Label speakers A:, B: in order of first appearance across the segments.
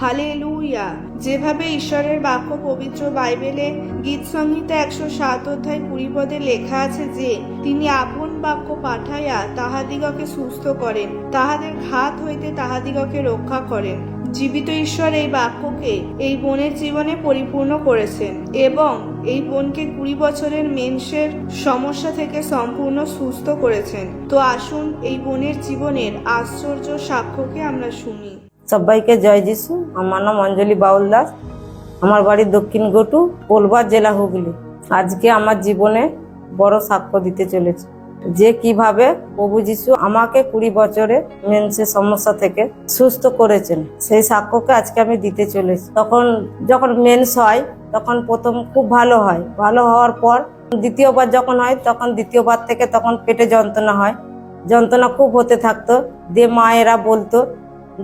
A: Hallelujah. যেভাবে ঈশ্বরের বাক্য পবিত্র বাইবেলে গীত সংহিতা একশো সাত অধ্যায় কুড়ি লেখা আছে যে, তিনি আপন বাক্য পাঠাইয়া তাহাদিগকে সুস্থ করেন, তাহাদের ঘাত হইতে তাহাদিগকে রক্ষা করেন। জীবিত ঈশ্বর এই বাক্যকে এই বোনের জীবনে পরিপূর্ণ করেছেন এবং এই বোনকে কুড়ি বছরের মেন্সের সমস্যা থেকে সম্পূর্ণ সুস্থ করেছেন। তো আসুন এই বোনের জীবনের আশ্চর্য সাক্ষ্যকে আমরা শুনি।
B: সবাইকে জয় যিশু। আমার নাম অঞ্জলি বাউল দাস। আমার বাড়ি দক্ষিণ গটু, কোলবার জেলা হুগলি। আজকে আমার জীবনে বড় সাক্ষ্য দিতে চলেছে। যে কীভাবে প্রভু যিশু আমাকে কুড়ি বছরে মেন্সের সমস্যা থেকে সুস্থ করেছেন, সেই সাক্ষ্যকে আজকে আমি দিতে চলেছি। তখন যখন মেন্স হয়, তখন প্রথম খুব ভালো হয়। ভালো হওয়ার পর, দ্বিতীয়বার যখন হয়, তখন দ্বিতীয়বার থেকে তখন পেটে যন্ত্রণা হয়। যন্ত্রণা খুব হতে থাকতো। দিয়ে মায়েরা বলতো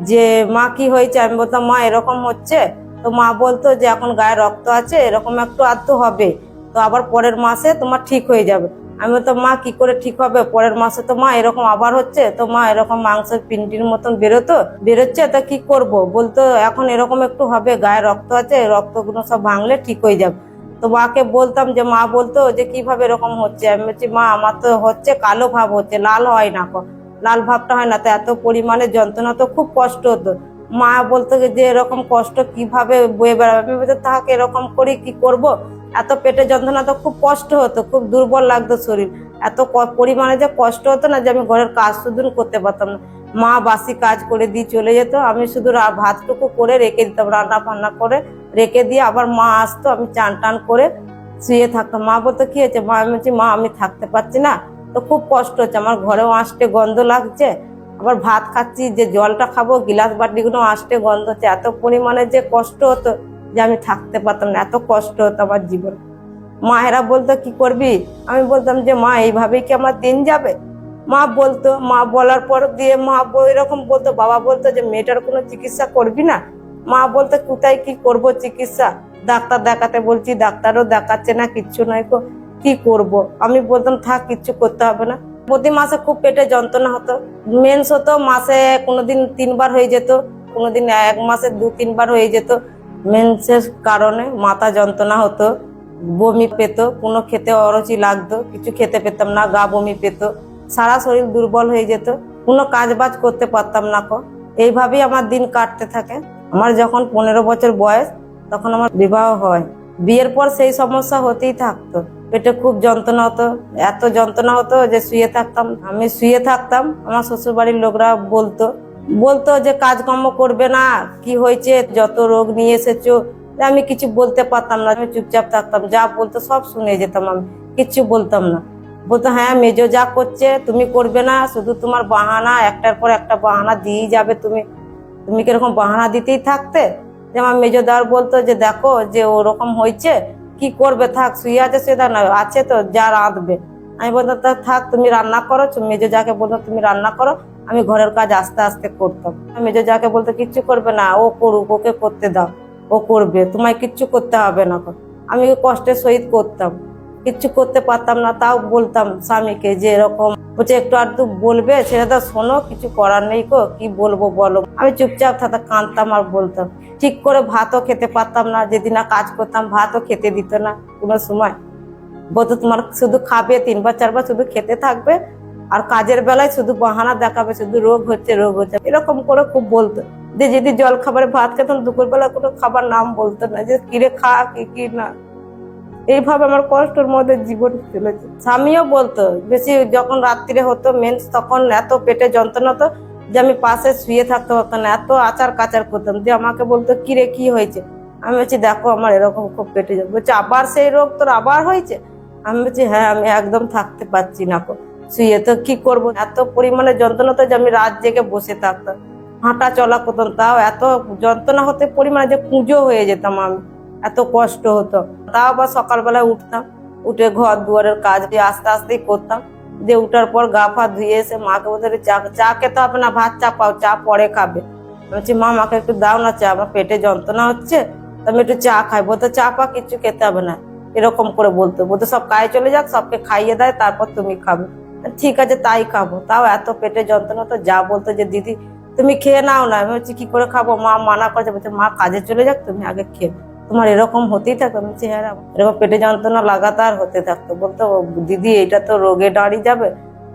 B: যে মা কি হয়েছে? আমি বলতাম, মা, এরকম হচ্ছে? তো মা বলতো যে, এখন গায়ে রক্ত আছে, এরকম একটু আধটু হবে। তো আবার পরের মাসে তোমার ঠিক হয়ে যাবে। আমি বলতাম, মা, কি করে ঠিক হবে? পরের মাসে তো মা এরকম আবার হচ্ছে, তো মা এরকম মাংসের পিন্টির মতন বেরোতো, বেরোচ্ছে, তা কি করব? বলতো, এখন এরকম একটু হবে, গায়ে রক্ত আছে, রক্তগুলো সব ভাঙলে ঠিক হয়ে যাবে। তো মাকে বলতাম যে, মা বলতো যে, কীভাবে এরকম হচ্ছে? আমি বলছি, মা, আমার তো হচ্ছে, কালো ভাব হচ্ছে, লাল হয় না। লাল ভাবটা হয় না, তো এত পরিমাণে যন্ত্রণা তো খুব কষ্ট হতো। মা বলতো যে এরকম কষ্ট কীভাবে বয়ে বেড়াবে? আমি বলতে তাহাকে এরকম করি কি করব? এত পেটে যন্ত্রণা তো খুব কষ্ট হতো, খুব দুর্বল লাগতো শরীর। এত পরিমাণে যে কষ্ট হতো না যে, আমি ঘরের কাজ শুধু করতে পারতাম না। মা বাসি কাজ করে দিয়ে চলে যেত, আমি শুধু ভাতটুকু করে রেখে দিতাম, রান্না ফান্না করে রেখে দিয়ে আবার মা আসতো, আমি চান টান করে শুয়ে থাকতাম। মা বলতো, কি হয়েছে? মা, আমি বলছি, মা, আমি থাকতে পারছি না। তো খুব কষ্ট হচ্ছে। আমার ঘরেও আসতে গন্ধ লাগছে। আবার ভাত খাচ্ছি, যে জলটা খাব, গিলাস বাটিগুলো আসতে গন্ধ হচ্ছে। এত পরিমাণে যে কষ্ট হতো যে আমি থাকতে পারতাম না, এত কষ্ট হতো আমার জীবন। মায়েরা বলতো, কি করবি? আমি বলতাম যে, মা, এইভাবেই কি আমার দিন যাবে? মা বলতো, মা বলার পর দিয়ে মা এরকম বলতো, বাবা বলতো যে, মেয়েটার কোনো চিকিৎসা করবি না? মা বলতো, কোথায় কি করব চিকিৎসা? ডাক্তার দেখাতে বলছি, ডাক্তারও দেখাচ্ছে না, কিচ্ছু নয় কি করব? আমি বলতাম, থাক, কিচ্ছু করতে হবে না। প্রতি মাসে খুব পেটে যন্ত্রণা হতো। মেন্স হতো, মাসে কোনোদিন তিনবার হয়ে যেত, কোনোদিন এক মাসে দু, তিনবার হয়ে যেত। মেন্সের কারণে মাথা যন্ত্রণা হতো, বমি পেত, কোনো খেতে অরুচি লাগতো, কিছু খেতে পেতাম না, গা বমি পেত, সারা শরীর দুর্বল হয়ে যেত, কোনো কাজ বাজ করতে পারতাম না কো। এইভাবেই আমার দিন কাটতে থাকে। আমার যখন পনেরো বছর বয়স, তখন আমার বিবাহ হয়। বিয়ের পর সেই সমস্যা হতেই থাকতো। পেটে খুব যন্ত্রণা হতো। এত যন্ত্রণা হতো যে শুয়ে থাকতাম। আমি শুয়ে থাকতাম, আমার শ্বশুর বাড়ির লোকরা বলতো বলতো যে কাজকর্ম করবে না, কি হয়েছে, যত রোগ নিয়ে এসেছ। আমি কিছু বলতে পারতাম না, আমি চুপচাপ থাকতাম, যা বলতো সব শুনে যেতাম আমি, কিচ্ছু বলতাম না। বলতো হ্যাঁ মেজো যা করছে, তুমি করবে না, শুধু তোমার বাহানা, একটার পর একটা বাহানা দিয়েই যাবে তুমি। তুমি কীরকম বাহানা দিতেই থাকতে? যে আমার মেজো দার বলতো যে, দেখো যে ওরকম হয়েছে কি করবে? থাক, শুয়ে আছে, শুয়ে না আছে তো, যা রাঁধবে। আমি বলতাম তা থাক, তুমি রান্না করো মেজো যাকে বলতাম তুমি রান্না করো, আমি ঘরের কাজ আস্তে আস্তে করতাম। মেজো যাকে বলতো, কিচ্ছু করবে না, ও করুক, ওকে করতে দাও, ও করবে, তোমায় কিচ্ছু করতে হবে না। আমি কষ্টের সহিত করতাম। কিচ্ছু করতে পারতাম না, তাও বলতাম স্বামীকে যে এরকম। বলছে, একটু আধটু বলবে ছেলেটা শোনো, কিছু করার নেই কো কি বলব বলো? আমি চুপচাপ থাকতাম কাঁদতাম আর বলতাম, ঠিক করে ভাতও খেতে পারতাম না, যেদিন না কাজ করতাম ভাতও খেতে দিত না কোনো সময়। বলতো, তোমার শুধু খাবে, তিনবার চারবার শুধু খেতে থাকবে, আর কাজের বেলায় শুধু বাহানা দেখাবে, শুধু রোগ হচ্ছে রোগ হচ্ছে। এরকম করে খুব বলতো। যে যদি জল খাবারে ভাত খেতাম দুপুরবেলা কোনো খাবার নাম বলতো না, যে কিরে খা কি না? এইভাবে আমার কষ্টের মধ্যে জীবন চলেছে স্বামীও বলতো, বেশি যখন রাত্রিরে হতো মেন্স তখন এত পেটে যন্ত্রণা হতো যে আমি পাশে শুয়ে থাকতে পারতাম না, এত আচার কাচার করতাম যে আমাকে বলতো কিরে কি হয়েছে? আমি বলছি, দেখো, আমার এরকম খুব পেটে যাবে বলছে, আবার সেই রোগ তোর আবার হয়েছে? আমি বলছি হ্যাঁ আমি একদম থাকতে পারছি না কো শুয়ে তো কি করব? এত পরিমাণে যন্ত্রণা তো যে আমি রাত জেগে বসে থাকতাম। হাঁটা চলা করতাম, তাও এত যন্ত্রণা হতে পরিমাণে যে পুজো হয়ে যেতাম আমি। এত কষ্ট হতো। তাও আবার সকালবেলায় উঠতাম, উঠে ঘর দুয়ারের কাজ আস্তে আস্তেই করতাম। দিয়ে উঠার পর গা ফা ধুয়ে এসে মাকে বলতে চা চা খেতে হবে না, ভাত চা পাও, চা পরে খাবে। বলছি, মা, মাকে একটু দাও না চা, আমার পেটে যন্ত্রণা হচ্ছে আমি একটু চা খাই। বলতো, চা পা কিচ্ছু খেতে হবে না। এরকম করে বলতো। বলতো, সব কাজে চলে যাক, সবকে খাইয়ে দেয় তারপর তুমি খাবে। ঠিক আছে, তাই খাব। তাও এত পেটে যন্ত্রণা তো যা বলতো যে, দিদি, তুমি খেয়ে নাও না। আমি হচ্ছে কি করে খাব? মা মানা করছে, বলছে, মা, কাজে চলে যাক, তুমি আগে খেয়ে। তোমার এরকম হতেই থাকবে। আমি বলছি হ্যাঁ এরকম পেটে যন্ত্রণা লাগাতার হতে থাকতো। বলতো দিদি এটা তো রোগে দাঁড়িয়ে যাবে।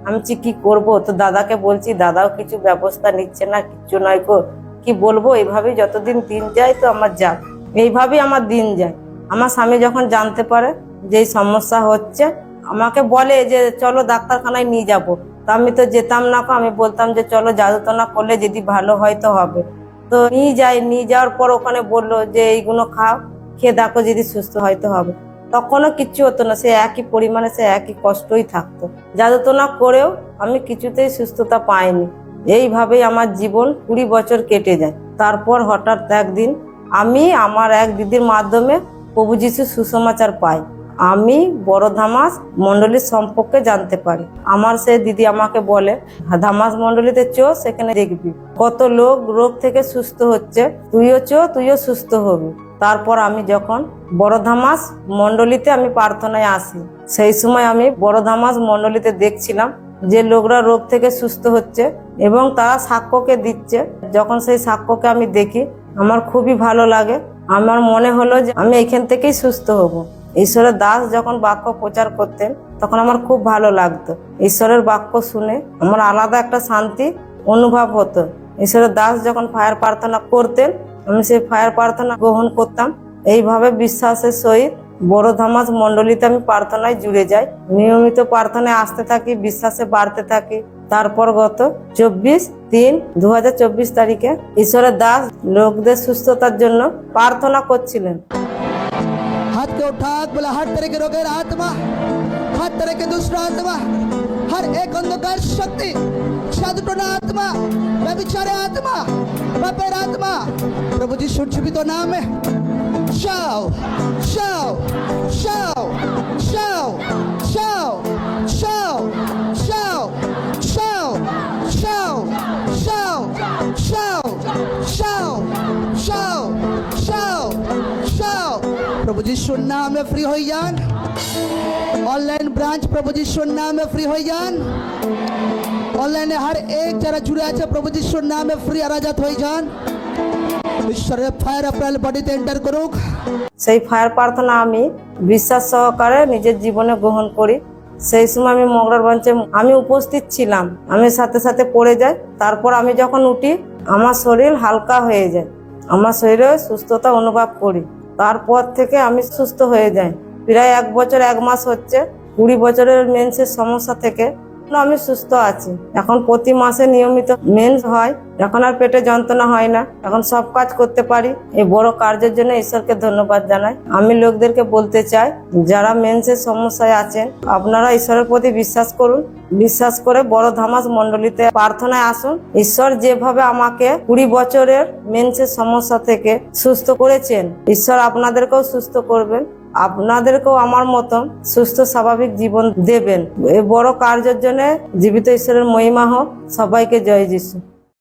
B: আমি বলছি, কি করব? তো দাদাকে বলছি, দাদাও কিছু ব্যবস্থা নিচ্ছে না, কিচ্ছু নয় কো কি বলব? এইভাবেই যতদিন দিন যায় তো আমার যাক। এইভাবেই আমার দিন যায়। আমার স্বামী যখন জানতে পারে যে সমস্যা হচ্ছে, আমাকে বলে যে, চলো ডাক্তারখানায় নিয়ে যাব। তা আমি তো যেতাম না আমি বলতাম যে, চলো জাদুতনা করলে যদি ভালো হয় তো হবে। তো নিয়ে যাই নিয়ে যাওয়ার পর ওখানে বলল যে, এইগুলো খাও, খেয়ে দেখো যদি সুস্থ হয়তো হবে। তখনও কিচ্ছু হতো না, সে একই পরিমাণে, সে একই কষ্টই থাকতো। জাদুতনা করেও আমি কিছুতেই সুস্থতা পাইনি। এইভাবেই আমার জীবন কুড়ি বছর কেটে যায়। তারপর হঠাৎ একদিন আমি আমার এক দিদির মাধ্যমে প্রভু যিশু সুসমাচার পাই। আমি বড় ধামাস মন্ডলীর সম্পর্কে জানতে পারি। আমার সে দিদি আমাকে বলে ধামাস মন্ডলীতে চো, সেখানে দেখবি। কত লোক রোগ থেকে সুস্থ হচ্ছে, তুইও চো, তুইও সুস্থ হবি। তারপর আমি যখন বড় ধামাস মন্ডলীতে আমি প্রার্থনায় আসি, সেই সময় আমি বড় ধামাস মন্ডলীতে দেখছিলাম যে লোকরা রোগ থেকে সুস্থ হচ্ছে এবং তারা সাক্ষ্যকে দিচ্ছে। যখন সেই সাক্ষ্যকে আমি দেখি, আমার খুবই ভালো লাগে। আমার মনে হলো যে আমি এখান থেকেই সুস্থ হব। ঈশ্বরের দাস যখন বাক্য প্রচার করতেন, তখন আমার খুব ভালো লাগতো। ঈশ্বরের বাক্য শুনে আমার আলাদা একটা শান্তি অনুভব হতো। ঈশ্বরের দাস যখন ফায়ার প্রার্থনা করতেন, আমি সেই ফায়ার প্রার্থনা গ্রহণ করতাম। এইভাবে বিশ্বাসের সহিত বড় ধামাস মন্ডলীতে আমি প্রার্থনায় জুড়ে যাই। নিয়মিত প্রার্থনায় আসতে থাকি, বিশ্বাসে বাড়তে থাকি। তারপর গত চব্বিশ তিন দু তারিখে ঈশ্বরের দাস লোকদের সুস্থতার জন্য প্রার্থনা করছিলেন।
C: के उठा बोला, हर तरह के रोगे आत्मा, हर तरह के दूसरा आत्मा, हर एक अंधकार शक्ति आत्मा आत्मा, व्यभिचारे आत्मा, पापेर आत्मा। प्रभु जी सुजीवित नाम है। शाओ शाओ शाओ जाओ যিশুর নামে ফ্রি হয়ে যান। অনলাইন ব্রাঞ্চ প্রভু যিশুর নামে ফ্রি হয়ে যান। অনলাইনে হার এক যারা জুড়ে আছে প্রভু যিশুর নামে ফ্রি আরাজাত হয়ে যান। ঈশ্বরের ফায়ার আপনার বডিতে এন্টার করুক।
B: সেই ফায়ার প্রার্থনা আমি বিশ্বাস সহকারে নিজের জীবনে গ্রহণ করি। সেই সময় আমি মগরার মঞ্চে আমি উপস্থিত ছিলাম। আমি সাথে সাথে পড়ে যাই। তারপর আমি যখন উঠি, আমার শরীর হালকা হয়ে যায়। আমার শরীরে সুস্থতা অনুভব করি। তারপর থেকে আমি সুস্থ হয়ে যাই। প্রায় এক বছর, এক মাস হচ্ছে। কুড়ি বছরের মেন্সের সমস্যা থেকে আমি সুস্থ আছি। এখন প্রতি মাসে নিয়মিত মেন্স হয়, এখন আর পেটে যন্ত্রণা হয় না। এখন সব কাজ করতে পারি। এই বড় কার্যের জন্য ঈশ্বরকে ধন্যবাদ জানাই। আমি লোকদেরকে বলতে চাই, যারা মেন্সের সমস্যায় আছেন, আপনারা ঈশ্বরের প্রতি বিশ্বাস করুন। বিশ্বাস করে বড় ধামাস মণ্ডলীতে প্রার্থনায় আসুন। ঈশ্বর যেভাবে আমাকে কুড়ি বছরের মেন্সের সমস্যা থেকে সুস্থ করেছেন, ঈশ্বর আপনাদেরকেও সুস্থ করবেন। আপনাদেরকেও আমার মতন সুস্থ, স্বাভাবিক জীবন দেবেন। এই বড় কার্যের জন্য জীবিত ঈশ্বরের মহিমা হোক। সবাইকে জয় যিশু।